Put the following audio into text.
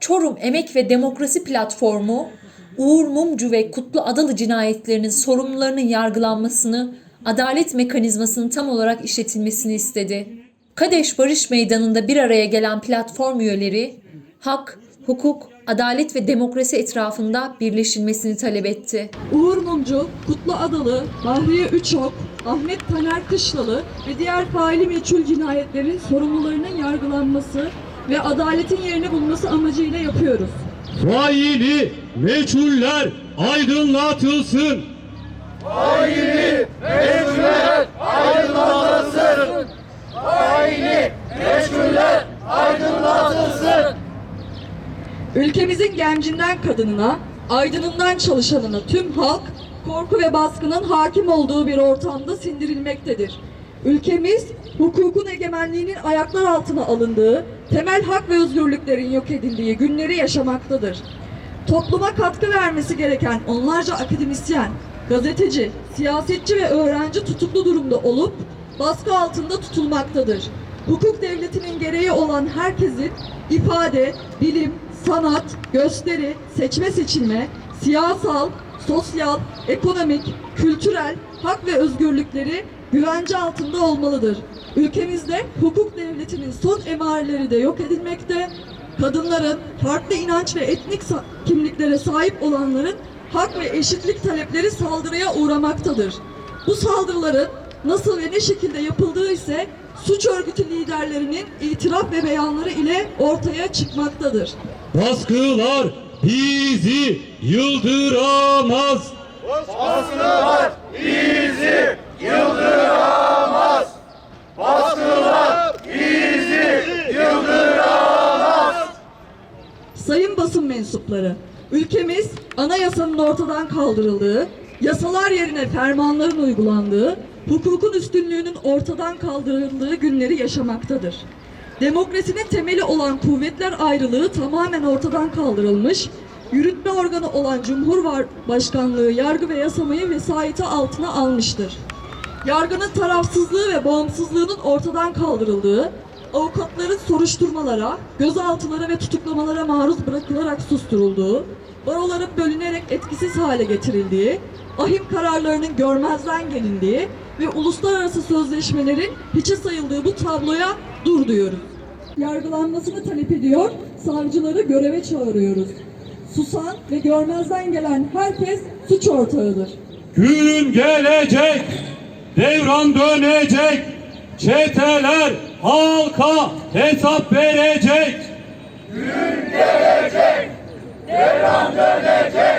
Çorum Emek ve Demokrasi Platformu, Uğur Mumcu ve Kutlu Adalı cinayetlerinin sorumlularının yargılanmasını, adalet mekanizmasının tam olarak işletilmesini istedi. Kadeş Barış Meydanı'nda bir araya gelen platform üyeleri, hak, hukuk, adalet ve demokrasi etrafında birleşilmesini talep etti. Uğur Mumcu, Kutlu Adalı, Bahriye Üçok, Ahmet Taner Kışlalı ve diğer faili meçhul cinayetlerin sorumlularının yargılanması ve adaletin yerini bulması amacıyla yapıyoruz. Faili meçhuller aydınlatılsın. Ülkemizin gencinden kadınına, aydınından çalışanına tüm halk korku ve baskının hakim olduğu bir ortamda sindirilmektedir. Ülkemiz hukukun egemenliğinin ayaklar altına alındığı, temel hak ve özgürlüklerin yok edildiği günleri yaşamaktadır. Topluma katkı vermesi gereken onlarca akademisyen, gazeteci, siyasetçi ve öğrenci tutuklu durumda olup baskı altında tutulmaktadır. Hukuk devletinin gereği olan herkesin ifade, bilim, sanat, gösteri, seçme seçilme, siyasal, sosyal, ekonomik, kültürel hak ve özgürlükleri güvence altında olmalıdır. Ülkemizde hukuk devletinin son emareleri de yok edilmekte, kadınların, farklı inanç ve etnik kimliklere sahip olanların hak ve eşitlik talepleri saldırıya uğramaktadır. Bu saldırıların nasıl ve ne şekilde yapıldığı ise suç örgütü liderlerinin itiraf ve beyanları ile ortaya çıkmaktadır. Baskılar bizi yıldıramaz. Sayın basın mensupları, ülkemiz anayasanın ortadan kaldırıldığı, yasalar yerine fermanların uygulandığı, hukukun üstünlüğünün ortadan kaldırıldığı günleri yaşamaktadır. Demokrasinin temeli olan kuvvetler ayrılığı tamamen ortadan kaldırılmış, yürütme organı olan Cumhurbaşkanlığı yargı ve yasamayı vesayeti altına almıştır. Yargının tarafsızlığı ve bağımsızlığının ortadan kaldırıldığı, avukatların soruşturmalara, gözaltılara ve tutuklamalara maruz bırakılarak susturulduğu, baroların bölünerek etkisiz hale getirildiği, ahim kararlarının görmezden gelindiği ve uluslararası sözleşmelerin hiçe sayıldığı bu tabloya dur diyoruz. Yargılanmasını talep ediyor, savcıları göreve çağırıyoruz. Susan ve görmezden gelen herkes suç ortağıdır. Günün gelecek, devran dönecek, çeteler halka hesap verecek. Gün gelecek, devran dönecek,